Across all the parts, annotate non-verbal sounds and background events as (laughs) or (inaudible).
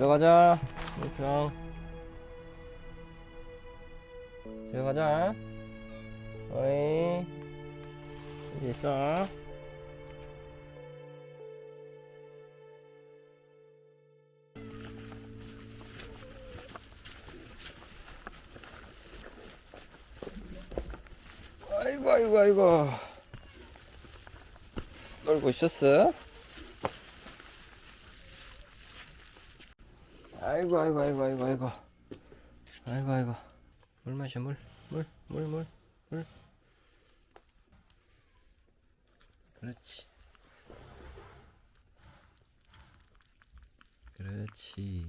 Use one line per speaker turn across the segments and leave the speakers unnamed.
들어가자. 그냥. 들어가자. 어이. 여기 있어. 아이고, 아이고, 아이고. 놀고 있었어? 아이고 아이고 아이고 아이고 아이고. 아이고 아이고. 물 마셔 물. 물물 물 물. 그렇지. 그렇지.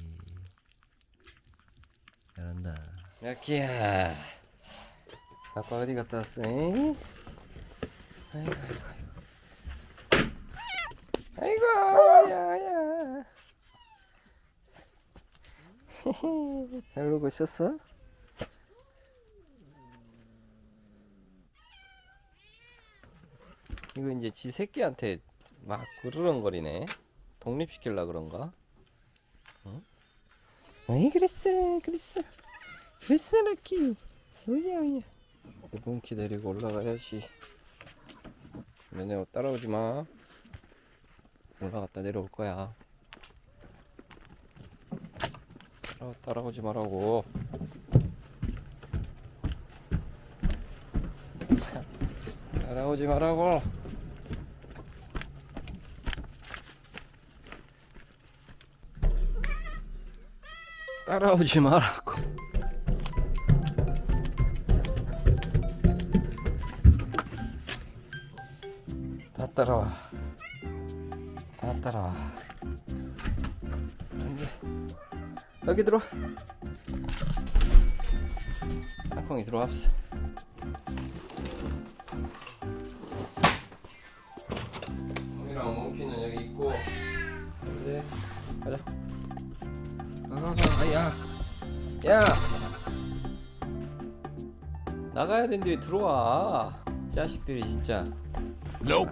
잘한다. 야키야 아빠 어디 갔다 왔어? 잉? 아이고 아이고 아이고 야야 잘 놀고 있었어? 이거 이제 지 새끼한테 막 그르렁거리네. 독립시킬라 그런가? 응? 어이 그랬어 그랬어 그랬어 럭키 오야 오야 몽키 데리고 올라가야지 너네 따라오지 마 올라갔다 내려올 거야 따라, 따라오지 말라고. 따라오지 말라고. 따라오지 말라고. 다 따라와. 다 따라와 여기 들어와. 땅콩이 들어왔어 몽이랑 몽키는 여기 있고. 그래. 가자. 가가가 아야. 야! 나가야 되는데 왜 들어와. 자식들이 진짜.
Nope.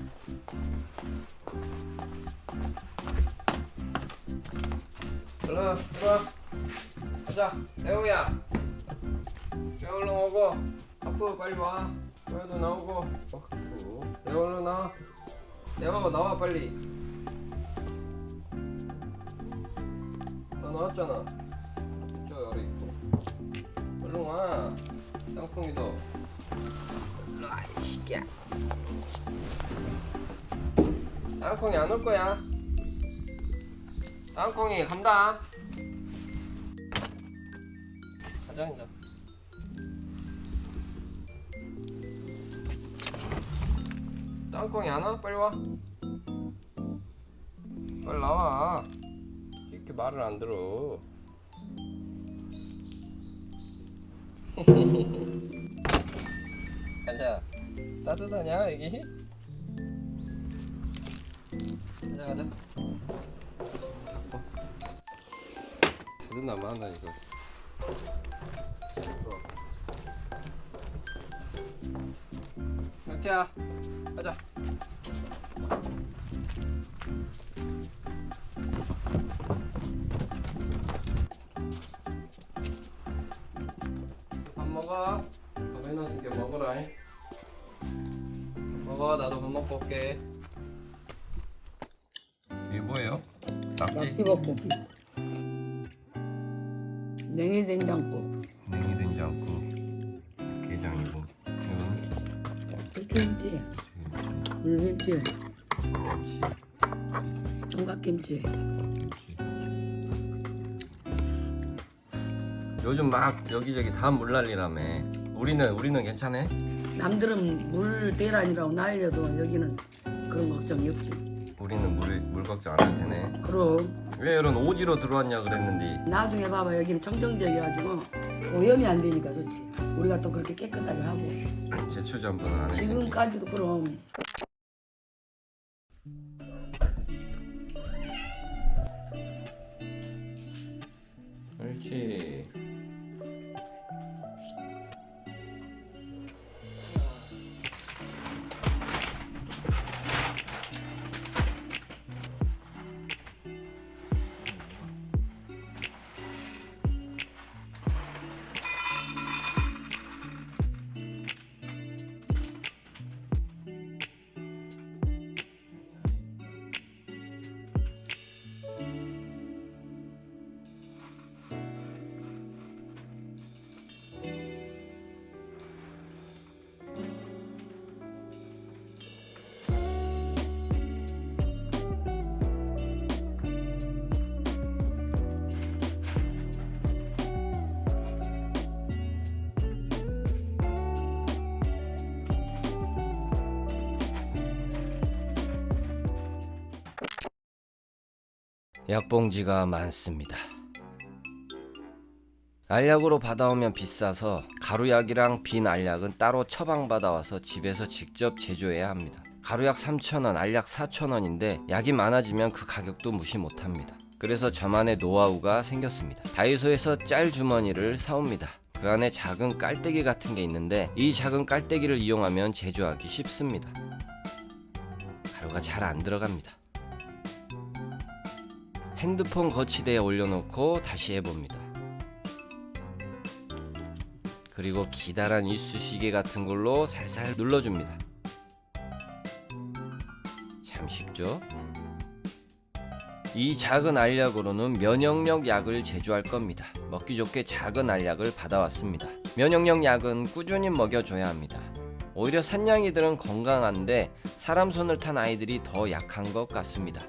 얼른 들어와. 가자. 레오야. 레오 얼른 오고 아프 빨리 와. 레오도 나오고. 어, 아프 레오 얼른 나와 레오 나와 빨리. 다 나왔잖아. 이쪽 열어 있고. 얼른 와. 땅콩이도. 일로 와 이 새끼야. 땅콩이 안 올 거야. 땅콩이 간다. 이제. 땅콩이 안 와? 빨리 와. 빨리 나와. 이렇게 말을 안 들어. (laughs) 가자. 따뜻하냐 여기? 가자 가자. 마나 이거. 이 야. 가자. 밥 먹어. 밥 해놨으니까 먹어라. 먹어. 나도 밥 먹고 올게. 이게 뭐예요? 낙지?
낙지 볶음 냉이 된장국 김치 물김치
김치
총각김치
김치 요즘 막 여기저기 다 물난리라며. 우리는 우리는 괜찮아?
남들은 물 대란이라고 날려도 여기는 그런 걱정이 없지.
우리는 물, 물 걱정 안 해도 되네.
그럼
왜 이런 오지로 들어왔냐 그랬는데
나중에 봐봐 여기는 청정 지역이가지고 오염이 안 되니까 좋지. 우리가 또 그렇게 깨끗하게 하고
제초 전분을 안 했으니.
지금까지도 그럼
약봉지가 많습니다. 알약으로 받아오면 비싸서 가루약이랑 빈 알약은 따로 처방받아와서 집에서 직접 제조해야 합니다. 가루약 3,000원, 알약 4,000원인데 약이 많아지면 그 가격도 무시 못합니다. 그래서 저만의 노하우가 생겼습니다. 다이소에서 짤 주머니를 사옵니다. 그 안에 작은 깔때기 같은 게 있는데 이 작은 깔때기를 이용하면 제조하기 쉽습니다. 가루가 잘 안 들어갑니다. 핸드폰 거치대에 올려놓고 다시 해봅니다. 그리고 기다란 이쑤시개 같은 걸로 살살 눌러줍니다. 참 쉽죠? 이 작은 알약으로는 면역력 약을 제조할 겁니다. 먹기 좋게 작은 알약을 받아왔습니다. 면역력 약은 꾸준히 먹여줘야 합니다. 오히려 산냥이들은 건강한데 사람 손을 탄 아이들이 더 약한 것 같습니다.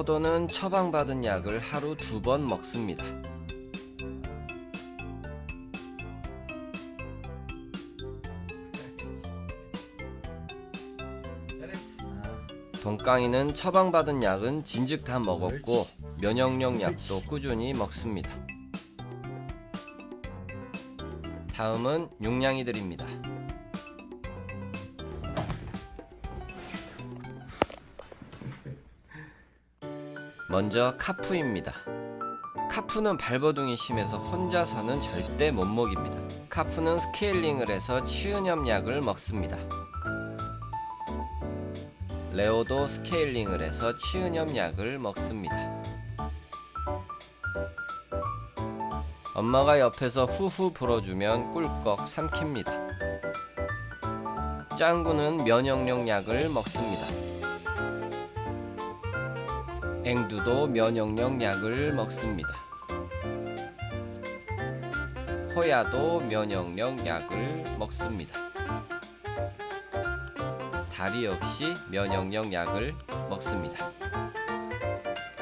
포도는 처방받은 약을 하루 두 번 먹습니다. 동깡이는 처방받은 약은 진즉 다 먹었고 면역력 약도 꾸준히 먹습니다. 다음은 육냥이들입니다. 먼저 카푸입니다. 카푸는 발버둥이 심해서 혼자서는 절대 못 먹입니다. 카푸는 스케일링을 해서 치은염 약을 먹습니다. 레오도 스케일링을 해서 치은염 약을 먹습니다. 엄마가 옆에서 후후 불어주면 꿀꺽 삼킵니다. 짱구는 면역력 약을 먹습니다. 앵두도 면역력 약을 먹습니다. 호야도 면역력 약을 먹습니다. 다리 역시 면역력 약을 먹습니다.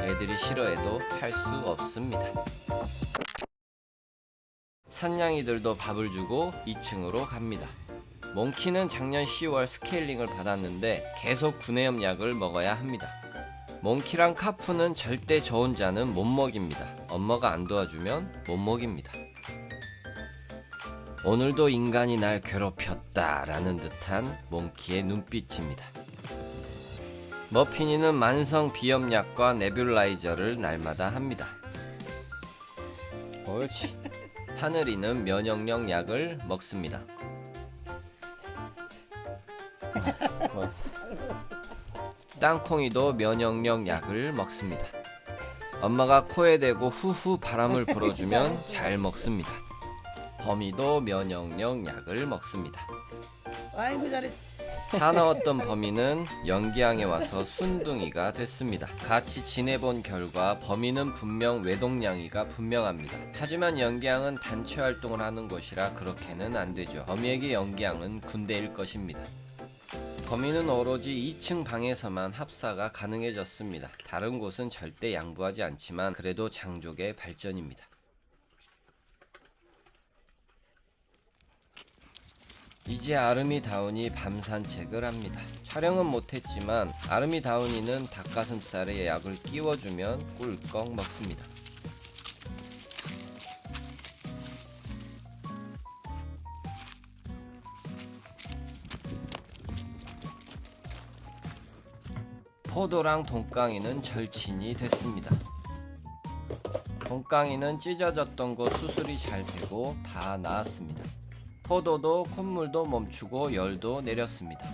애들이 싫어해도 할 수 없습니다. 산냥이들도 밥을 주고 2층으로 갑니다. 몽키는 작년 10월 스케일링을 받았는데 계속 구내염 약을 먹어야 합니다. 몽키랑 카푸는 절대 저 혼자는 못 먹입니다. 엄마가 안 도와주면 못 먹입니다. 오늘도 인간이 날 괴롭혔다라는 듯한 몽키의 눈빛입니다. 머피니는 만성 비염약과 네뷸라이저를 날마다 합니다. 옳지. (laughs) 하늘이는 면역력 약을 먹습니다. (laughs) 땅콩이도 면역력 약을 먹습니다. 엄마가 코에 대고 후후 바람을 (laughs) 불어주면 잘 먹습니다. 범이도 면역력 약을 먹습니다.
아이고 잘했어.
사나웠던 범이는 연기항에 와서 순둥이가 됐습니다. 같이 지내본 결과 범이는 분명 외동냥이가 분명합니다. 하지만 연기항은 단체 활동을 하는 곳이라 그렇게는 안 되죠. 범이에게 연기항은 군대일 것입니다. 범인은 오로지 2층 방에서만 합사가 가능해졌습니다. 다른 곳은 절대 양보하지 않지만 그래도 장족의 발전입니다. 이제 아르미다운이 밤 산책을 합니다. 촬영은 못했지만 아르미다운이는 닭가슴살에 약을 끼워주면 꿀꺽 먹습니다. 포도랑 동강이는 절친이 됐습니다. 동강이는 찢어졌던 곳 수술이 잘 되고 다 나았습니다. 포도도 콧물도 멈추고 열도 내렸습니다.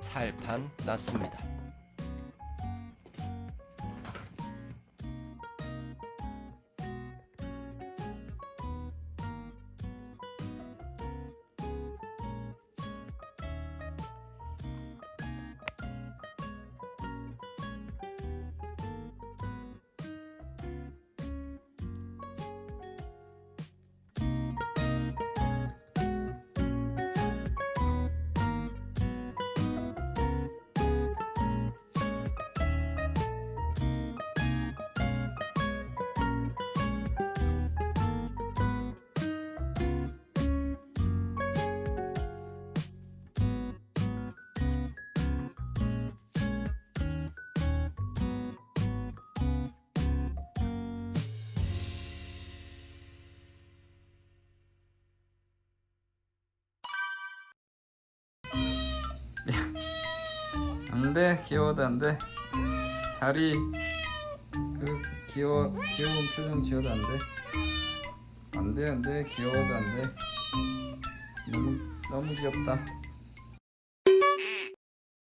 살판 났습니다.
안돼 귀여워도 안돼. 다리 그 귀여워 귀여운 표정 지어도 안돼. 안돼 안돼. 귀여워도 안돼. 너무 너무 귀엽다